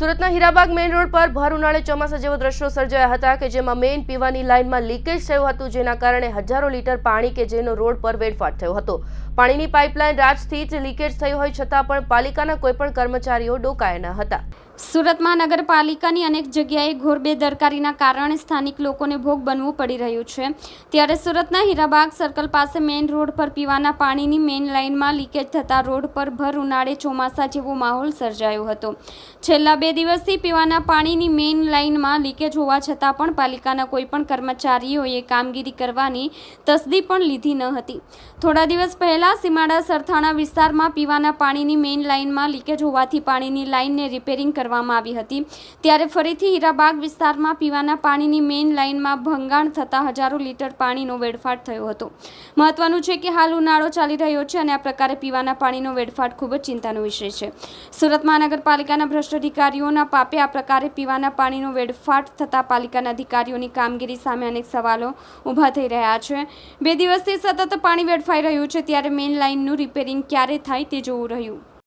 સુરતના Hirabag main road પર ભર ઉનાળે ચોમાસા જેવો દ્રશ્યો સર્જાયા હતા કે જેમાં મેઇન પીવાની લાઇનમાં લીકેજ થયું હતું, જેના કારણે હજારો લીટર પાણી કે જેનો રોડ પર વેડફાટ થયો હતો. પાણીની પાઇપલાઇન રાજથી જ લીકેજ થઈ હોય છતાં પણ પાલિકાના કોઈપણ કર્મચારીઓ ડોકાયા ન હતા. સુરતમાં નગરપાલિકાની અનેક જગ્યાએ ઘોર બેદરકારીના કારણે સ્થાનિક લોકોને ભોગ બનવું પડી રહ્યું છે. ત્યારે સુરતના હીરાબાગ સર્કલ પાસે મેઇન રોડ પર પીવાના પાણીની મેઇન લાઇનમાં લીકેજ થતાં રોડ પર ભર ઉનાળે ચોમાસા જેવો માહોલ સર્જાયો હતો. છેલ્લા બે દિવસથી પીવાના પાણીની મેઇન લાઇનમાં લીકેજ હોવા છતાં પણ પાલિકાના કોઈપણ કર્મચારીઓએ કામગીરી કરવાની તસદી પણ લીધી ન હતી. થોડા દિવસ પહેલાં સીમાડા સરથાણા વિસ્તારમાં પીવાના પાણીની મેઇન લાઇનમાં લીકેજ હોવાથી પાણીની લાઇનને રિપેરિંગ કરવામાં આવી હતી. ત્યારે ફરીથી હીરાબાગ વિસ્તારમાં પીવાના પાણીની મેઇન લાઇનમાં ભંગાણ થતાં હજારો લીટર પાણીનો વેડફાટ થયો હતો. મહત્વનું છે કે હાલ ઉનાળો ચાલી રહ્યો છે અને આ પ્રકારે પીવાના પાણીનો વેડફાટ ખૂબ જ ચિંતાનો વિષય છે. સુરત મહાનગરપાલિકાના ભ્રષ્ટ અધિકારીઓના પાપે આ પ્રકારે પીવાના પાણીનો વેડફાટ થતાં પાલિકાના અધિકારીઓની કામગીરી સામે અનેક સવાલો ઊભા થઈ રહ્યા છે. બે દિવસથી સતત પાણી વેડફાઈ રહ્યું છે, ત્યારે મેઇન લાઇનનું રિપેરિંગ ક્યારે થાય તે જોવું રહ્યું.